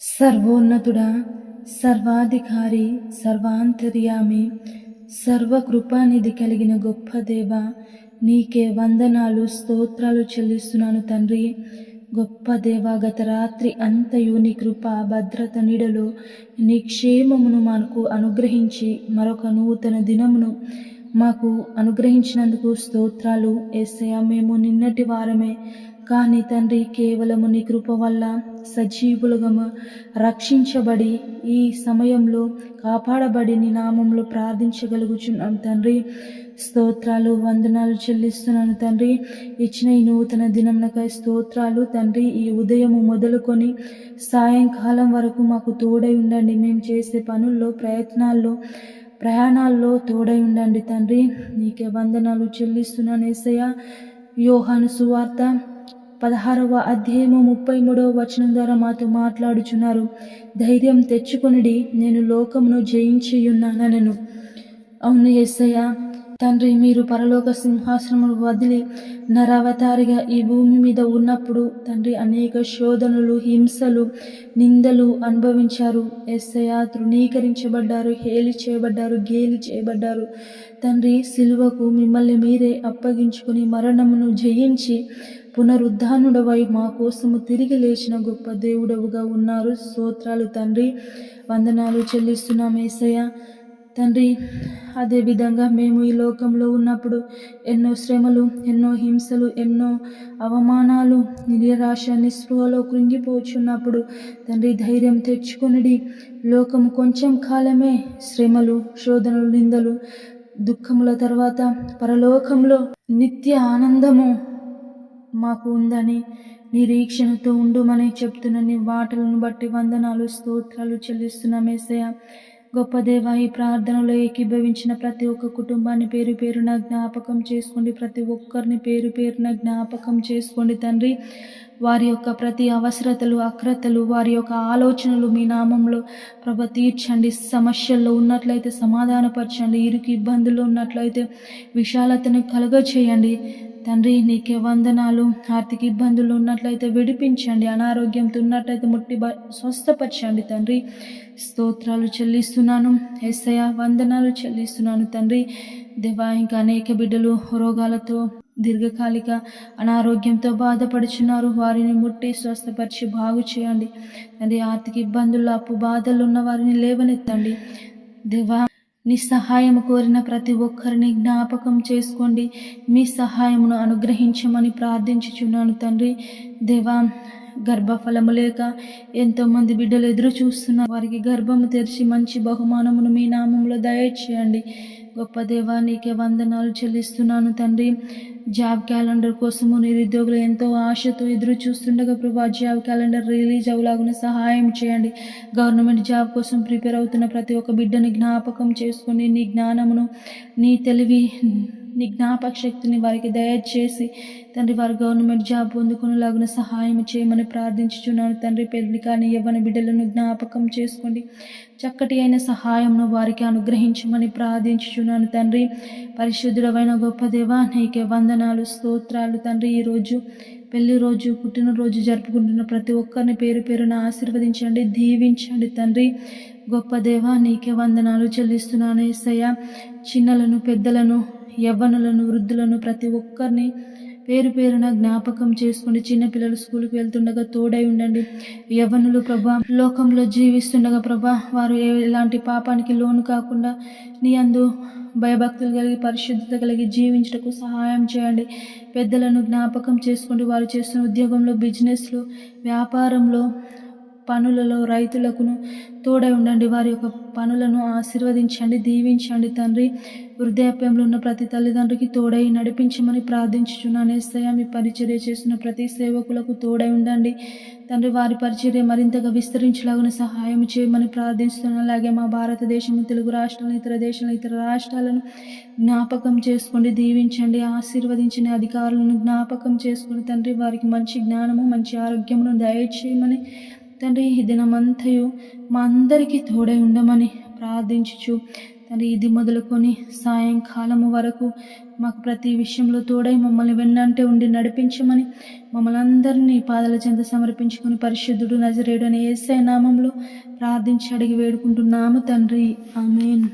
సర్వోన్నతుడా సర్వాధికారి సర్వాంతర్యామి సర్వకృపానిధి కలిగిన గొప్ప దేవ నీకే వందనాలు స్తోత్రాలు చెల్లిస్తున్నాను తండ్రి. గొప్ప దేవ గత రాత్రి అంతయు నీ కృప భద్రత నీడలో నీ క్షేమమును మనకు అనుగ్రహించి మరొక నూతన దినమును మాకు అనుగ్రహించినందుకు స్తోత్రాలు. ఏసయ మేము నిన్నటి వారమే కానీ తండ్రి కేవలము నీ కృప వల్ల సజీవులుగా రక్షించబడి ఈ సమయంలో కాపాడబడి నీ నామంలో ప్రార్థించగలుగుచున్నాం తండ్రి. స్తోత్రాలు వందనాలు చెల్లిస్తున్నాను తండ్రి. ఇచ్చిన ఈ నూతన దినంనకై స్తోత్రాలు తండ్రి. ఈ ఉదయము మొదలుకొని సాయంకాలం వరకు మాకు తోడై ఉండండి. మేము చేసే పనుల్లో ప్రయత్నాల్లో ప్రయాణాల్లో తోడై ఉండండి తండ్రి. నీకే వందనాలు చెల్లిస్తున్నాను ఏసయ్య. యోహాను సువార్త పదహారవ అధ్యాయము ముప్పై మూడవ వచనం ద్వారా మాతో మాట్లాడుచున్నారు. ధైర్యం తెచ్చుకొనిడి నేను లోకమును జయించియున్నానను అవును ఎస్సయ్య తండ్రి మీరు పరలోక సింహాసనమును వదిలి నరవతారిగా ఈ భూమి మీద ఉన్నప్పుడు తండ్రి అనేక శోధనలు హింసలు నిందలు అనుభవించారు. ఎస్సయ తృణీకరించబడ్డారు హేలి చేయబడ్డారు గేలి చేయబడ్డారు. తండ్రి సిలువకు మిమ్మల్ని మీరే అప్పగించుకుని మరణమును జయించి పునరుద్ధానుడవై మా కోసము తిరిగి లేచిన గొప్ప దేవుడవుగా ఉన్నారు. స్తోత్రాలు తండ్రి. వందనాలు చెల్లిస్తున్నాం ఏసయ్య. తండ్రి అదేవిధంగా మేము ఈ లోకంలో ఉన్నప్పుడు ఎన్నో శ్రమలు ఎన్నో హింసలు ఎన్నో అవమానాలు నిరాశ నిస్పృహలో కృంగిపోచున్నప్పుడు తండ్రి ధైర్యం తెచ్చుకొనిడి లోకము కొంచెం కాలమే శ్రమలు శోధనలు నిందలు దుఃఖముల తర్వాత పరలోకంలో నిత్య ఆనందము మాకు ఉందని నిరీక్షణతో ఉండుమని చెప్తున్న నీ మాటలను బట్టి వందనాలు స్తోత్రాలు చెల్లిస్తున్న మేసయ గొప్ప దేవ ఈ ప్రార్థనలో ఏకీభవించిన ప్రతి ఒక్క కుటుంబాన్ని పేరు పేరున జ్ఞాపకం చేసుకోండి. ప్రతి ఒక్కరిని పేరు పేరున జ్ఞాపకం చేసుకోండి తండ్రి. వారి యొక్క ప్రతి అవసరతలు అక్రతలు వారి యొక్క ఆలోచనలు మీ నామంలో ప్రభ తీర్చండి. సమస్యల్లో ఉన్నట్లయితే సమాధానపరచండి. ఇరుకు ఇబ్బందులు ఉన్నట్లయితే విశాలతను కలుగచేయండి తండ్రి నీకే వందనాలు. ఆర్థిక ఇబ్బందులు ఉన్నట్లయితే విడిపించండి. అనారోగ్యంతో ఉన్నట్లయితే ముట్టి స్వస్థపరచండి తండ్రి. స్తోత్రాలు చెల్లిస్తున్నాను. ఎస్ఐ వందనాలు చెల్లిస్తున్నాను తండ్రి. దేవా ఇంకా అనేక బిడ్డలు రోగాలతో దీర్ఘకాలిక అనారోగ్యంతో బాధపడుచున్నారు. వారిని ముట్టి స్వస్థపరిచి బాగు చేయండి. తండ్రి ఆర్థిక ఇబ్బందులు అప్పు బాధలు ఉన్న వారిని లేవనెత్తండి. దేవా నీ సహాయము కోరిన ప్రతి ఒక్కరిని జ్ఞాపకం చేసుకోండి. మీ సహాయమును అనుగ్రహించమని ప్రార్థించుచున్నాను తండ్రి. దేవా గర్భఫలము లేక ఎంతోమంది బిడ్డలు ఎదురు చూస్తున్నారు వారికి గర్భము తెరిచి మంచి బహుమానమును మీ నామంలో దయచేయండి. గొప్ప దేవా నీకే వందనాలు చెల్లిస్తున్నాను తండ్రి. జాబ్ క్యాలెండర్ కోసము నిరుద్యోగులు ఎంతో ఆశతో ఎదురు చూస్తుండగా ప్రభా జాబ్ క్యాలెండర్ రిలీజ్ అవ్వలాగున సహాయం చేయండి. గవర్నమెంట్ జాబ్ కోసం ప్రిపేర్ అవుతున్న ప్రతి ఒక్క బిడ్డని జ్ఞాపకం చేసుకొని నీ జ్ఞానమును నీ తెలివి నీ జ్ఞాపక శక్తిని వారికి దయచేసి తండ్రి వారు గవర్నమెంట్ జాబ్ పొందుకునేలాగున సహాయం చేయమని ప్రార్థించుచున్నాను. తండ్రి పెళ్ళి కానీ యవ్వన బిడ్డలను జ్ఞాపకం చేసుకోండి. చక్కటి అయిన సహాయంను వారికి అనుగ్రహించమని ప్రార్థించుచున్నాను. తండ్రి పరిశుద్ధుడమైన గొప్ప దేవా నీకే వందనాలు స్తోత్రాలు. తండ్రి ఈరోజు పెళ్ళి రోజు పుట్టినరోజు జరుపుకుంటున్న ప్రతి ఒక్కరిని పేరు పేరున ఆశీర్వదించండి దీవించండి. తండ్రి గొప్ప దేవా నీకే వందనాలు చెల్లిస్తున్నాను. ఏసయ్య చిన్నలను పెద్దలను యవ్వనులను వృద్ధులను ప్రతి ఒక్కరిని పేరు పేరున జ్ఞాపకం చేసుకుని చిన్నపిల్లలు స్కూల్కి వెళ్తుండగా తోడై ఉండండి. యవ్వనులు ప్రభా లోకంలో జీవిస్తుండగా ప్రభా వారు ఎలాంటి పాపానికి లోను కాకుండా నీ అందు భయభక్తులు కలిగి పరిశుద్ధత కలిగి జీవించటకు సహాయం చేయండి. పెద్దలను జ్ఞాపకం చేసుకోండి వారు చేస్తున్న ఉద్యోగంలో బిజినెస్లో వ్యాపారంలో పనులలో రైతులకును తోడై ఉండండి. వారి యొక్క పనులను ఆశీర్వదించండి దీవించండి. తండ్రి వృద్ధాప్యంలో ఉన్న ప్రతి తల్లిదండ్రికి తోడై నడిపించమని ప్రార్థించుచున్నాను ఏసయ్య మీ పరిచర్య చేస్తున్న ప్రతి సేవకులకు తోడై ఉండండి. తండ్రి వారి పరిచర్య మరింతగా విస్తరించలాగిన సహాయం చేయమని ప్రార్థిస్తున్నాను. అలాగే మా భారతదేశం తెలుగు రాష్ట్రాలను ఇతర దేశాలను ఇతర రాష్ట్రాలను జ్ఞాపకం చేసుకోండి దీవించండి ఆశీర్వదించిన అధికారులను జ్ఞాపకం చేసుకుని తండ్రి వారికి మంచి జ్ఞానము మంచి ఆరోగ్యమును దయచేయమని తండ్రి ఈ దినమంతయు మా అందరికీ తోడై ఉండమని ప్రార్థించుచు. తండ్రి ఇది మొదలుకొని సాయంకాలము వరకు మాకు ప్రతి విషయంలో తోడై మమ్మల్ని వెన్నంటే ఉండి నడిపించమని మమ్మల్ని అందరినీ పాదల చెంత సమర్పించుకొని పరిశుద్ధుడు నజరేయుడు అనే ఏసై నామంలో ప్రార్థించి అడిగి వేడుకుంటున్నాము తండ్రి. ఆమెన్.